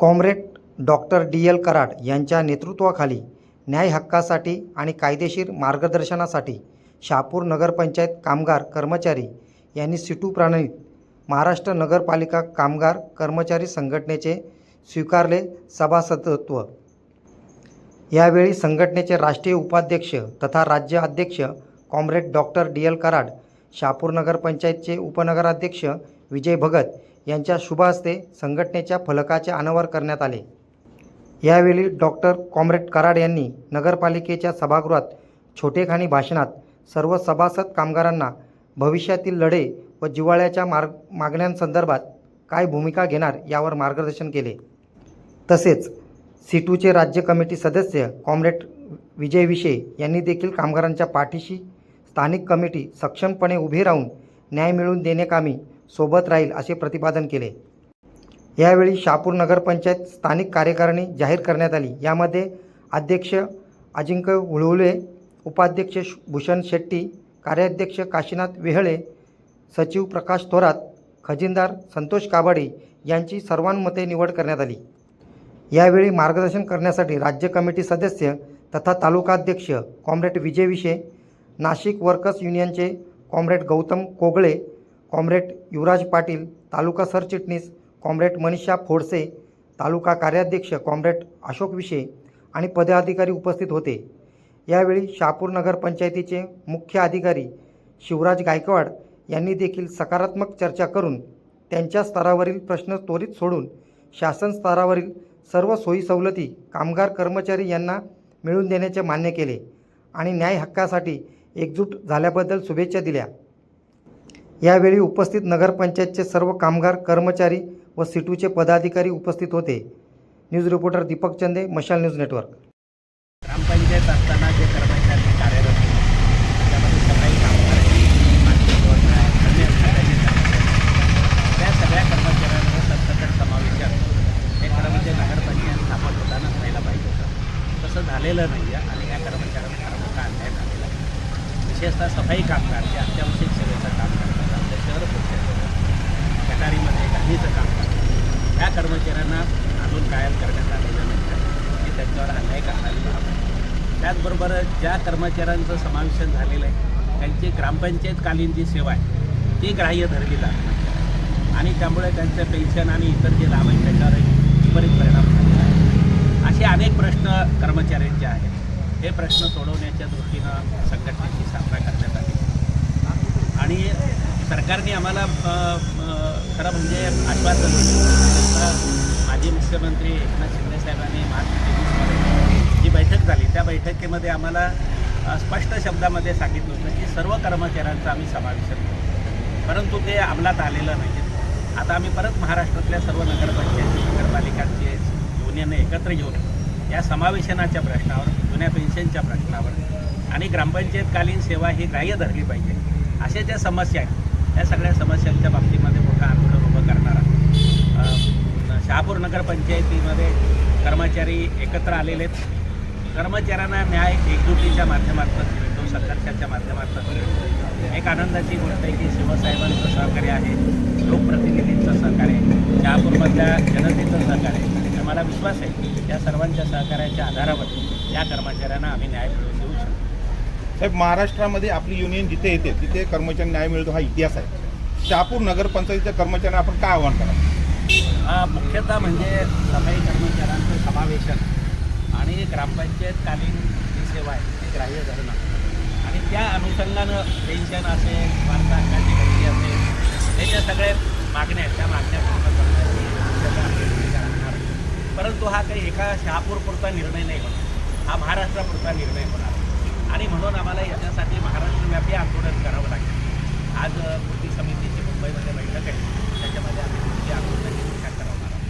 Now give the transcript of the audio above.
Comrade doctor D L Karad यांच्या नेतृत्वाखाली न्याय हक्कासाठी आणि कायदेशीर मार्गदर्शनासाठी शहापूर नगरपंचायत कामगार कर्मचारी यांनी सिटू प्रणालीत महाराष्ट्र नगरपालिका कामगार कर्मचारी संघटनेचे स्वीकारले सभासदत्व. यावेळी संघटनेचे राष्ट्रीय उपाध्यक्ष तथा राज्य अध्यक्ष comrade doctor D L Karad Shahapur नगरपंचायतचे उपनगराध्यक्ष विजय भगत यांच्या शुभहस्ते संघटनेच्या फलकाचे अनावर करण्यात आले. यावेळी डॉक्टर कॉम्रेड कराड यांनी नगरपालिकेच्या सभागृहात छोटेखानी भाषणात सर्व सभासद कामगारांना भविष्यातील लढे व जिव्हाळ्याच्या मार्ग मागण्यांसंदर्भात काय भूमिका घेणार यावर मार्गदर्शन केले. तसेच सीटूचे राज्य कमिटी सदस्य कॉम्रेड विजय विशे यांनी देखील कामगारांच्या पाठीशी स्थानिक कमिटी सक्षमपणे उभी राहून न्याय मिळवून देणे कामी सोबत राहील असे प्रतिपादन केले. यावेळी शहापूर नगरपंचायत स्थानिक कार्यकारिणी जाहीर करण्यात आली. यामध्ये अध्यक्ष अजिंक्य हुळहुळे उपाध्यक्ष भूषण शेट्टी कार्याध्यक्ष काशीनाथ वेहळे सचिव प्रकाश थोरात खजिनदार संतोष काबाडे यांची सर्वानुमते निवड करण्यात आली. यावेळी मार्गदर्शन करण्यासाठी राज्य कमिटी सदस्य तथा तालुकाध्यक्ष कॉम्रेड विजय विशे नाशिक वर्कर्स युनियनचे कॉम्रेड गौतम कोगळे कॉम्रेड युवराज पाटील तालुका सरचिटणीस कॉम्रेड मनीषा फोडसे तालुका कार्याध्यक्ष कॉम्रेड अशोक विशे आणि पदाधिकारी उपस्थित होते. यावेळी शहापूर नगरपंचायतीचे मुख्य अधिकारी शिवराज गायकवाड यांनी देखील सकारात्मक चर्चा करून त्यांच्या स्तरावरील प्रश्न त्वरित सोडून शासन स्तरावरील सर्व सोयी सवलती कामगार कर्मचारी यांना मिळवून देण्याचे मान्य केले आणि न्याय हक्कासाठी एकजूट झाल्याबद्दल शुभेच्छा दिल्या. यावेळी उपस्थित नगरपंचायतचे सर्व कामगार कर्मचारी व सिटूचे पदाधिकारी उपस्थित होते. न्यूज रिपोर्टर दीपक चंदे मशाल न्यूज नेटवर्क. ग्रामपंचायत असताना जे कर्मचारी कार्यरत त्यामध्ये कामगारांची त्या सगळ्या कर्मचाऱ्यांवर सरसकट समावेश हे खरं म्हणजे नगरपंचायत स्थापन होताना व्हायला पाहिजे होतं. तसं झालेलं नाही आहे आणि या कर्मचाऱ्यांना खरं मोठा अन्याय झालेला आहे. विशेषतः सफाई कामगार जे अत्यावश्यक करतात आपल्या गटारीमध्ये घाणीचं काम करतात त्या कर्मचाऱ्यांना अजून कायम करण्यात आलेलं नाही हे त्यांच्यावर अन्याय करणारी बाब आहे. त्याचबरोबर ज्या कर्मचाऱ्यांचं समावेशन झालेलं आहे त्यांची ग्रामपंचायतकालीन जी सेवा आहे ती ग्राह्य धरली जात आणि त्यामुळे त्यांचं पेन्शन आणि इतर जे लाभ आहेत त्याच्यावर विपरीत परिणाम झालेला आहे. असे अनेक प्रश्न कर्मचाऱ्यांचे आहेत. हे प्रश्न सोडवण्याच्या दृष्टीनं संघटनेची स्थापना करतात. सरकारने आम्हाला खरं म्हणजे आश्वासन माजी मुख्यमंत्री एकनाथ शिंदेसाहेबांनी मार्च जी बैठक झाली त्या बैठकीमध्ये आम्हाला स्पष्ट शब्दामध्ये सांगितलं होतं की सर्व कर्मचाऱ्यांचा आम्ही समावेशन करू परंतु ते अंमलात आलेलं नाही. आता आम्ही परत महाराष्ट्रातल्या सर्व नगरपंचायती नगरपालिकांचे युनियन एकत्र घेऊन या समावेशनाच्या प्रश्नावर जुन्या पेन्शनच्या प्रश्नावर आणि ग्रामपंचायतकालीन सेवा ही ग्राह्य धरली पाहिजे. अशा ज्या समस्या आहेत या सगळ्या समस्यांच्या बाबतीमध्ये मोठं आंदोलन उभं करणारा अ, शहापूर नगरपंचायतीमध्ये कर्मचारी एकत्र आलेले आहेत. कर्मचाऱ्यांना न्याय एकजुटीच्या माध्यमातून मिळतो संघर्षाच्या माध्यमातून मिळतो एक आनंदाची गोष्ट आहे की शिवसाहेबांचं सहकार्य आहे लोकप्रतिनिधींचं सहकार्य आहे शहापूरमधल्या जनतेचं सहकार्य आहे. मला विश्वास आहे की या सर्वांच्या सहकार्याच्या आधारावर या कर्मचाऱ्यांना आम्ही न्याय मिळवून साहेब महाराष्ट्रामध्ये आपली युनियन जिथे येते तिथे कर्मचारी न्याय मिळतो हा इतिहास आहे. शहापूर नगरपंचायतीच्या कर्मचाऱ्यांना आपण काय आव्हान करा हा मुख्यतः म्हणजे सफाई कर्मचाऱ्यांचं समावेशन आणि ग्रामपंचायतकालीन जी सेवा आहे ती ग्राह्य धरणं आणि त्या अनुषंगानं पेन्शन असेल वार्ता गती असेल हे ज्या सगळ्या मागण्या आहेत त्या मागण्या पूर्ण करण्याची परंतु हा काही एका शहापूरपुरता निर्णय नाही होणार. हा महाराष्ट्रापुरता निर्णय होणार. आणि म्हणून आम्हाला याच्यासाठी महाराष्ट्रव्यापी आंदोलन करावं लागेल. आज कृती समितीची मुंबईमध्ये बैठक आहे. त्याच्यामध्ये आम्ही कृती आंदोलनाची विचार करवणार आहोत.